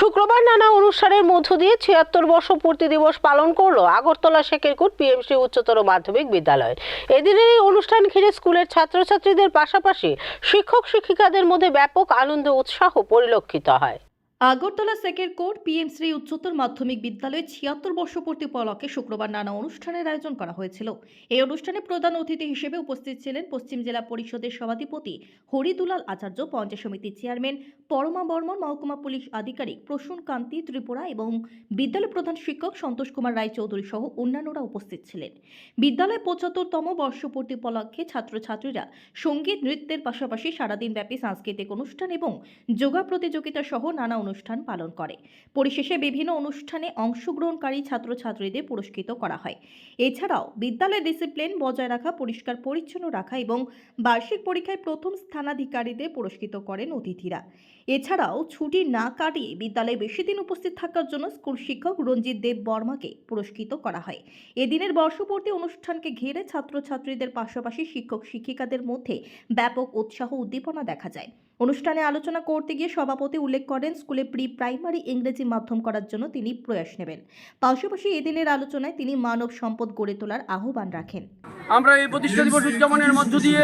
শুক্রবার নানা অনুষ্ঠানের মধ্য দিয়ে ছিয়াত্তর বর্ষ পূর্তি দিবস পালন করল আগরতলা শেখেরকুট পিএমসি উচ্চতর মাধ্যমিক বিদ্যালয়। এদিনের এই অনুষ্ঠান ঘিরে স্কুলের ছাত্রছাত্রীদের পাশাপাশি শিক্ষক শিক্ষিকাদের মধ্যে ব্যাপক আনন্দ উৎসাহ পরিলক্ষিত হয়। আগরতলা সেকের কোর্ট পিএমশ্রী উচ্চতর মাধ্যমিক বিদ্যালয়ে ছিয়াত্তর বর্ষপূর্তি উপলক্ষে শুক্রবার নানা অনুষ্ঠানের আয়োজন করা হয়েছিল। এই অনুষ্ঠানে প্রধান অতিথি হিসেবে উপস্থিত ছিলেন পশ্চিম জেলা পরিষদের সভাধিপতি হরিদুলাল আচার্য, পঞ্চায়েত সমিতির চেয়ারম্যান পরমা বর্মন, মহকুমা পুলিশ আধিকারিক প্রসূন কান্তি ত্রিপুরা এবং বিদ্যালয় প্রধান শিক্ষক সন্তোষ কুমার রায়চৌধুরী সহ অন্যান্যরা উপস্থিত ছিলেন। বিদ্যালয়ে পঁচাত্তরতম বর্ষপূর্তি উপলক্ষে ছাত্রছাত্রীরা সংগীত, নৃত্যের পাশাপাশি সারাদিন ব্যাপী সাংস্কৃতিক অনুষ্ঠান এবং যোগা প্রতিযোগিতা সহ নানা অনুষ্ঠান পালন করে। পরিশেষে বিভিন্ন অনুষ্ঠানে অংশগ্রহণকারী ছাত্রছাত্রীদের পুরস্কৃত করা হয়। এছাড়াও বিদ্যালয়ের ডিসিপ্লিন বজায় রাখা, পরিষ্কার, পরিচ্ছন্ন রাখা এবং বার্ষিক পরীক্ষায় প্রথম স্থানাধিকারীদের পুরস্কৃত করেন অতিথিরা। এছাড়াও ছুটি না কাটিয়ে বিদ্যালয়ে বেশি দিন উপস্থিত থাকার জন্য স্কুল শিক্ষক রঞ্জিত দেব বর্মাকে পুরস্কৃত করা হয়। এদিনের বর্ষপূর্তি অনুষ্ঠানকে ঘিরে ছাত্রছাত্রীদের পাশাপাশি শিক্ষক শিক্ষিকাদের মধ্যে ব্যাপক উৎসাহ উদ্দীপনা দেখা যায়। অনুষ্ঠানে আলোচনা করতে গিয়ে সভাপতি উল্লেখ করেন, স্কুলে প্রি প্রাইমারি ইংরেজি মাধ্যম করার জন্য তিনি প্রয়াস নেবেন। পাশাপাশি এদিনের আলোচনায় তিনি মানব সম্পদ গড়ে তোলার আহ্বান রাখেন। আমরা এই প্রতিষ্ঠা দিবস উদযাপনের মধ্য দিয়ে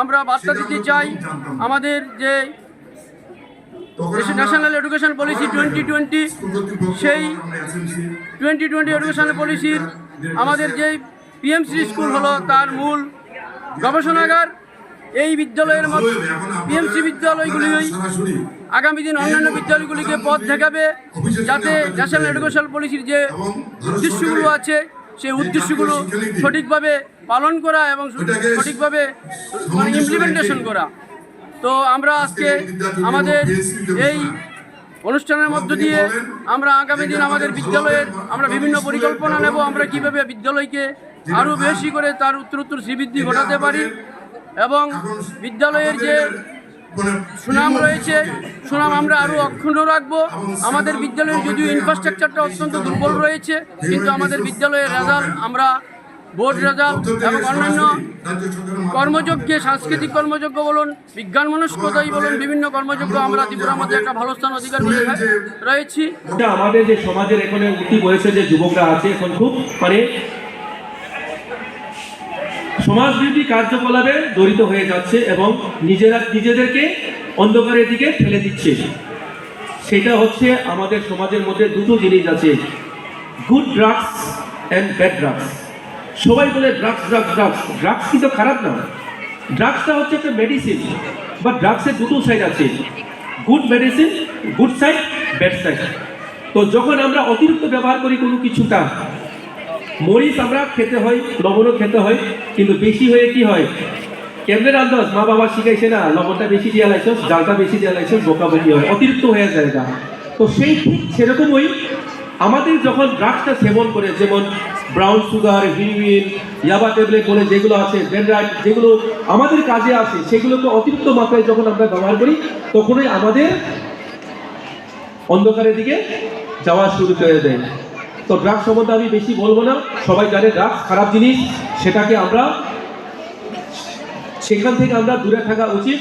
আমরা বার্তা দিতে চাই, আমাদের যে national education policy twenty twenty সেই টোয়েন্টি টোয়েন্টি এডুকেশন পলিসির আমাদের যে পিএমসি স্কুল হলো, তার মূল গবেষণাগার এই বিদ্যালয়ের মধ্যে পিএমসি বিদ্যালয়গুলি আগামী দিন অন্যান্য বিদ্যালয়গুলিকে পথ দেখাবে যাতে ন্যাশনাল এডুকেশন পলিসির যে উদ্দেশ্যগুলো আছে সেই উদ্দেশ্যগুলো সঠিকভাবে পালন করা এবং সঠিকভাবে মানে ইমপ্লিমেন্টেশন করা। তো আমরা আজকে আমাদের এই অনুষ্ঠানের মধ্য দিয়ে আমরা আগামী দিন আমাদের বিদ্যালয়ের আমরা বিভিন্ন পরিকল্পনা নেব আমরা কীভাবে বিদ্যালয়কে আরও বেশি করে তার উত্তরোত্তর শ্রীবৃদ্ধি ঘটাতে পারি এবং বিদ্যালয়ের যে সুনাম রয়েছে সুনাম আমরা আরও অক্ষুণ্ণ রাখব। আমাদের বিদ্যালয়ের যদিও ইনফ্রাস্ট্রাকচারটা অত্যন্ত দুর্বল রয়েছে কিন্তু আমাদের বিদ্যালয়ের রেজাল্ট আমরা বোর্ড রেজাল্ট এবং অন্যান্য কর্মযজ্ঞে সাংস্কৃতিক কর্মযজ্ঞ বলুন বিজ্ঞান মনস্কতাই বলুন বিভিন্ন কর্মযজ্ঞ আমরা ত্রিপুরার মধ্যে একটা ভালো স্থান অধিকার করে রয়েছি। আমাদের যে সমাজের এখানে উঠতি বয়সে যে যুবকরা আছে এখন খুব মানে সমাজবিরোধী কার্যকলাপে জড়িত হয়ে যাচ্ছে এবং নিজেরা নিজেদেরকে অন্ধকারের দিকে ফেলে দিচ্ছে। সেটা হচ্ছে আমাদের সমাজের মধ্যে দুটো জিনিস আছে। Good drugs and bad drugs সবাই বলে ড্রাগস ড্রাগস ড্রাগস ড্রাগস কিন্তু খারাপ না। ড্রাগসটা হচ্ছে একটা মেডিসিন বা ড্রাগসের দুটো সাইড আছে। Good medicine good side bad side তো যখন আমরা অতিরিক্ত ব্যবহার করি কোনো কিছুটা মরিচ আমরা খেতে হয়, লবণও খেতে হয়, কিন্তু বেশি হয়ে কি হয়? কেমনে রান্ধস মা বাবা শিখাইছে না, লবণটা বেশি দিয়ে লাইছস জালটা বেশি দিয়ে লাইছস বকাবকি হয়, অতিরিক্ত হয়ে যায় গা। তো সেই ঠিক সেরকমই আমাদের যখন ড্রাগসটা সেবন করে, যেমন ব্রাউন সুগার হিরোইন ইয়াবা ট্যাবলেট বলে যেগুলো আছে ডেনরাইট যেগুলো আমাদের কাজে আসে, সেগুলোকে অতিরিক্ত মাত্রায় যখন আমরা ব্যবহার করি, তখনই আমাদের অন্ধকারের দিকে যাওয়া শুরু করে দেয়। তো ড্রাগস সম্বন্ধে আমি বেশি বলব না। সবাই জানে ড্রাগস খারাপ জিনিস, সেটাকে আমরা সেখান থেকে আমরা দূরে থাকা উচিত।